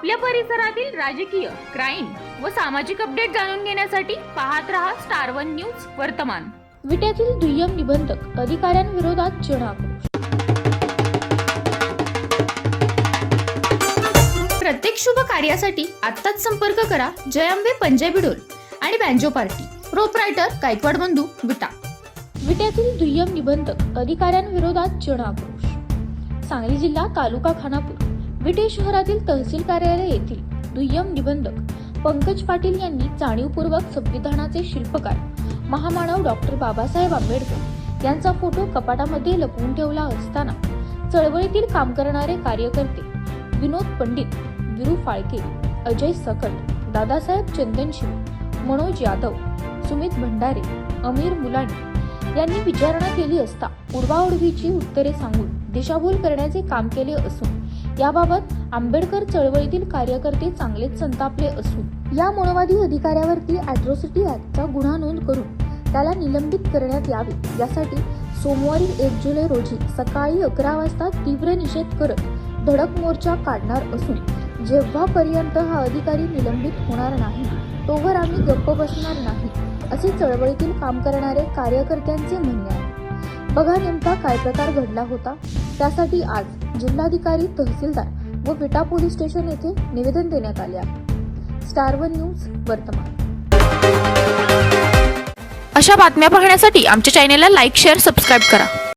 आपल्या परिसरातील राजकीय क्राईम व सामाजिक अपडेट जाणून घेण्यासाठी पाहत रहा स्टार वन न्यूज वर्तमान. विट्यातील दुय्यम निबंधक अधिकाऱ्यांविरोधात जनाक्रोश प्रत्येक शुभ कार्यासाठी आत्ताच संपर्क करा जयांबे पंजाबी डोल आणि बँजो पार्टी. प्रोपरायटर गायकवाड बंधू विटा. विट्यातील दुय्यम निबंधक अधिकाऱ्यांविरोधात जनाक्रोश सांगली जिल्हा तालुका खानापूर. विटे शहरातील तहसील कार्यालय येथील दुय्यम निबंधक पंकज पाटील यांनी जाणीवपूर्वक संविधानाचे शिल्पकार महामानव डॉक्टर बाबासाहेब आंबेडकर यांचा फोटो कपाटामध्ये लपवून ठेवला असताना चळवळीतील काम करणारे कार्यकर्ते विनोद पंडित विरू फाळके अजय सकट दादासाहेब चंदनशिव मनोज यादव सुमित भंडारे अमीर मुलानी यांनी विचारणा केली असता उडवाउडवीची उत्तरे सांगून दिशाभूल करण्याचे काम केले असून याबाबत आंबेडकर चळवळीतील कार्यकर्ते चांगलेच संतापले असून या मनोवादी अधिकाऱ्यावरती अॅट्रॉसिटी ऍक्टचा गुन्हा नोंद करून त्याला निलंबित करण्यात यावे. यासाठी सोमवारी एक जुलै रोजी सकाळी अकरा वाजता तीव्र निषेध करत धडक मोर्चा काढणार असून जेव्हापर्यंत हा अधिकारी निलंबित होणार नाही तोवर आम्ही गप्प बसणार नाही असे चळवळीतील काम करणारे कार्यकर्त्यांचे म्हणणे आहे. बघा नेमका काय प्रकार घडला होता. त्यासाठी आज जिल्हाधिकारी तहसीलदार व विटा पोलीस स्टेशन येथे निवेदन देण्यात आले आहे. स्टार वन न्यूज वर्तमान. अशा बातम्या पाहण्यासाठी आमच्या चॅनेलला लाईक शेअर सबस्क्राईब करा.